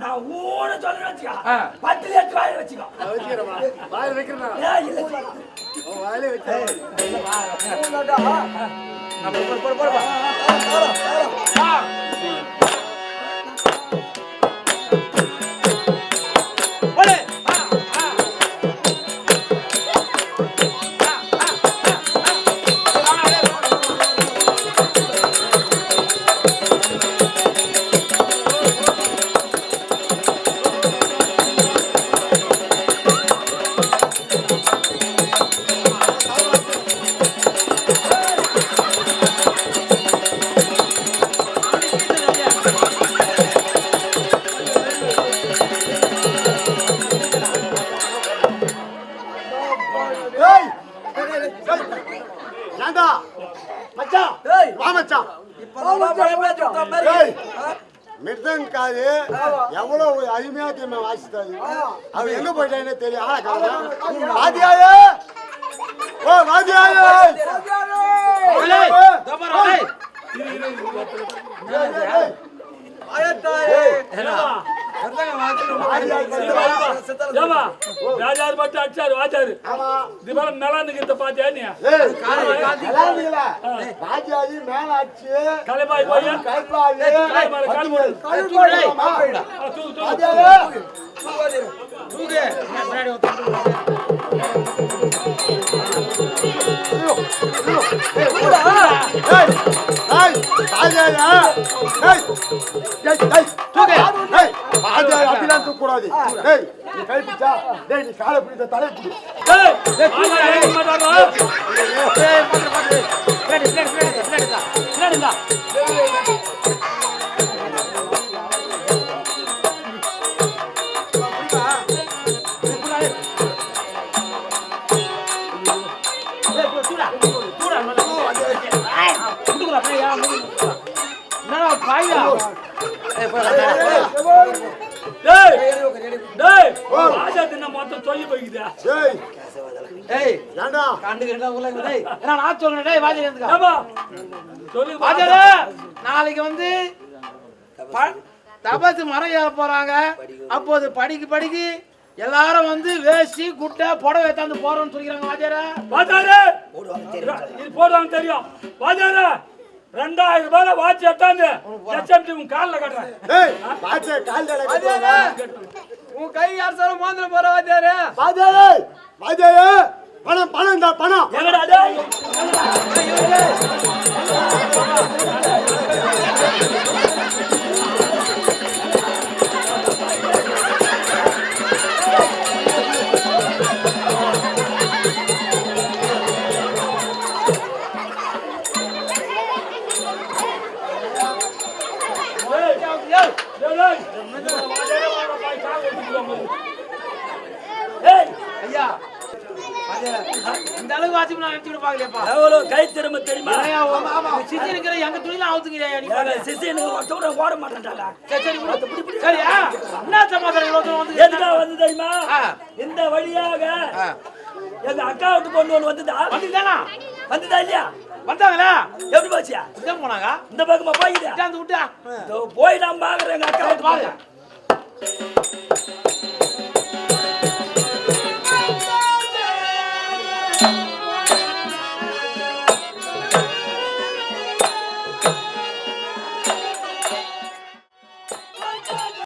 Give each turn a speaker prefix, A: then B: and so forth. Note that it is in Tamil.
A: நான் ஊன சொல்றேன் வச்சுக்கோ. பத்து லிட்டர் வாயில வச்சுக்கோ
B: வாயில் வைக்கிறேன் வாயிலே வைக்கிறேன்
C: நம்ம போடு, போடு. போடு.
B: ஏண்டா? மச்சான்
A: ஏய்.
B: வா மச்சான்.
A: இப்ப நான் பயமே சொல்ற மாதிரி
B: ஏய். மிருதங்க காது எவ்வளவு அருமையா தெரியுமா வாசித்தாரு அவ எங்க போயிட்டானே தெரியும் ஆளை காணோம். வாத்தியாரே! ஓ வாத்தியாரே!
C: ஏய்,
D: ஏமா ராஜாரு மட்டும் அடிச்சாரு
B: ஆமா.
D: இது மேல மேலாந்துக்கு இந்த பாத்தியா நீ?
B: வாத்தியாரி மேலாச்சு
D: கலைபாய் போய்
B: கைப்பாவி
D: கால் மேல கால் போடு.
C: தூக்கு,
D: தூக்கு
B: அப்படிலாம் தூக்க கூடாது ஏய் நீ கை பிடிச்சா டேய் நீ காலை பிடிச்ச தலை பிடி.
C: பின்னாடி, பின்னாடி, பின்னாடி, பின்னாடி. பின்னாடி. நாளைக்கு வந்து தபசு மரம் ஏற போறாங்க. அப்போது படிக்கு படிக்கு எல்லாரும் வந்து வேஷ்டி குட்டை புடவை எடுத்தாந்து போறோம்னு சொல்லிக்கிறாங்க
D: வாச்சாரு இது போடுவாங்க தெரியும். வாச்சாரு ரெண்டாயிரம் ரூபாய் வாட்ச் எட்டாந்து எச்எம்டி உன் காலில் கட்டுறேன்.
C: உன் கை யார் சார் மோந்திர போற வாத்தியாரே?
B: வாத்தியாரே வாத்தியாரே பணம் பணம்
C: ஐயா. இந்த அளவுக்கு நான் பாக்கலையப்பா
A: எவ்வளவு கை திறமை தெரியுமா?
C: சித்தி இருக்கிற எங்க துணியில அவுத்துக்கிறியா நீ
A: ஒருத்தவங்க ஓட மாட்டேன்டாடா.
C: சரி. சரியா என்ன சமாதானம் வந்து
A: எதுக்கா வந்து தெரியுமா. இந்த வழியாக. எங்க அக்கா விட்டு பொண்ணு ஒண்ணு வந்துதா?
C: வந்துட்டானா
A: வந்துதா இல்லையா?
C: வந்தாங்களா
A: எப்படி போச்சியா?
C: இதான் போனாங்க?
A: இந்த பக்கமா
C: விட்டாந்து விட்டா?
A: போய் நான் பாக்குறேன் எங்க அக்கா விட்டு
C: பாரு
A: பொண்ணு.